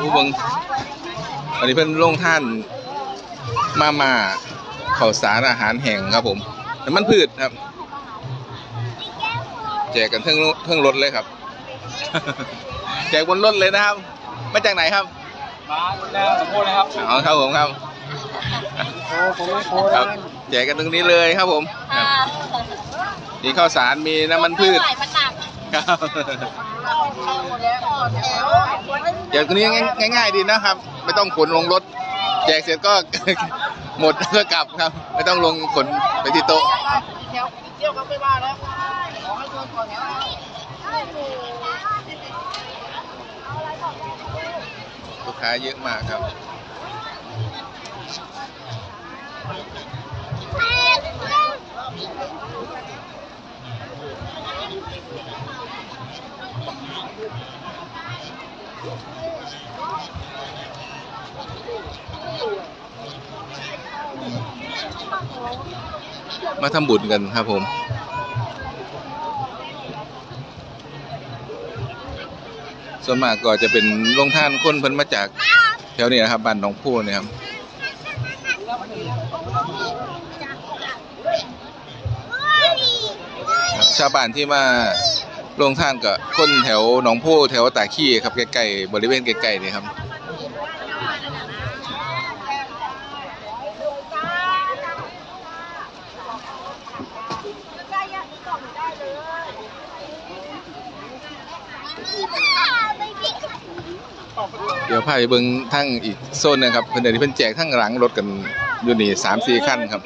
ผู้เบิงอันนี้เพิ่นลงท่านมาม่าข้าวสารอาหารแห้งครับผมน้ำมันพืชครับ แจกกันเทั้งเทั้งรถเลยครับ แจกบนรถเลยนะครับ มาจากไหนครับมาแนวสมโภชนะครับอ๋อครับผมครับโอ้ผมไม่โคครับแจกกันตรงนี้เลยครับผมครับมีข้าวสารมีน้ำมันพืชใส่มันหนักครับหมด แล้วแถวแจกตรงนี้ง่าย ๆ ดีนะครับ ไม่ต้องขนลงรถ แจกเสร็จก็ หมดแล้วก็กลับครับ ไม่ต้องลงขนไปที่โต๊ะแถวเที่ยวก็ไม่ว่าแล้วขอให้เดินก่อนแถวลูกค้าเยอะมากครับ มาทำบุญกันครับผม ส่วนมากก็จะเป็นโรงท่านคนเพิ่นมาจาก แถวนี้นะครับบ้านหนองพูเนี่ยครับครับชาวบ้านที่มา ลงท่านกับคนแถวหนองโพแถวตาขี้ครับใกล้ๆบริเวณใกล้ๆนี่ครับเดี๋ยวพาไปเบิ่งทั้งอีกโซนนึงครับเพิ่อนเดี๋ยวเพิ่อนแจกทั้งหลังรถกันอยู่นี่สามสี่คันครับ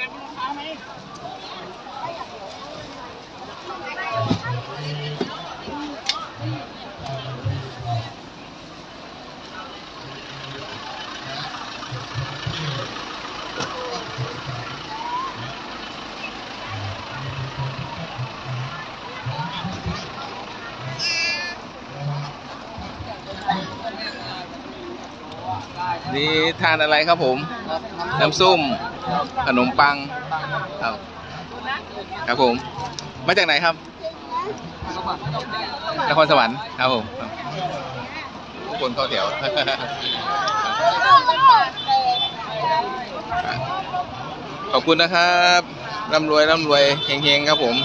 นี่ทานอะไรครับผม น้ำส้ม ขนมปังครับครับผม มาจากไหนครับ นครสวรรค์ครับผมทุกคนเข้าแถวขอบคุณนะครับร่ำรวยร่ำรวยเฮงๆครับผม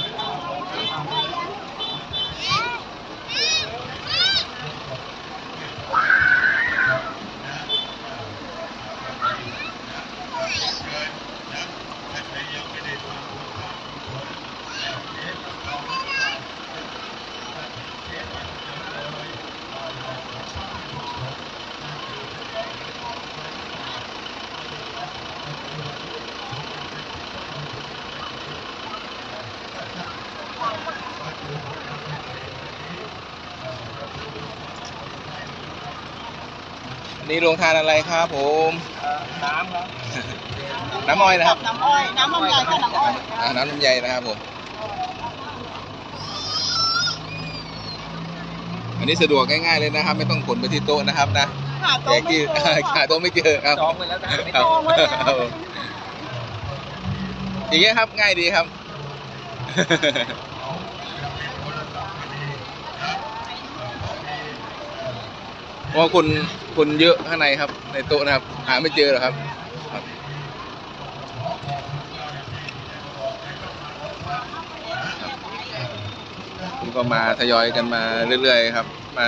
นี่โรงทานอะไรครับผม น้ำครับ น้ำอ้อยนะครับ น้ำอ้อย น้ำมันใหญ่ก็น้ำอ้อยอ่าน้ำลำไยนะครับผม อันนี้สะดวกง่ายๆเลยนะครับ ไม่ต้องขนไปที่โต๊ะนะครับนะหาแจโต๊ะกไม่ที่เจอหาโต๊ะไม่เจอครับจองไปแล้วนะไม่ครับจองครับผมอย่างเงี้ยครับง่ายดีครับเพราะว่าคนคนเยอะข้างในครับ ในโต๊ะนะครับ หาไม่เจอหรอกครับคุณก็มาทยอยกันมาเรื่อยๆครับ มา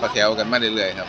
ต่อแถวกันมาเรื่อยๆครับ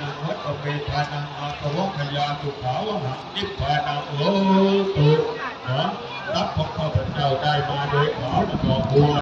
นังวัตเวทานังอาตวคยาสุขาวหังนิพพานังโลตุนะรับพระข้าพเจ้าได้มาโดยขาวมาดอกบัว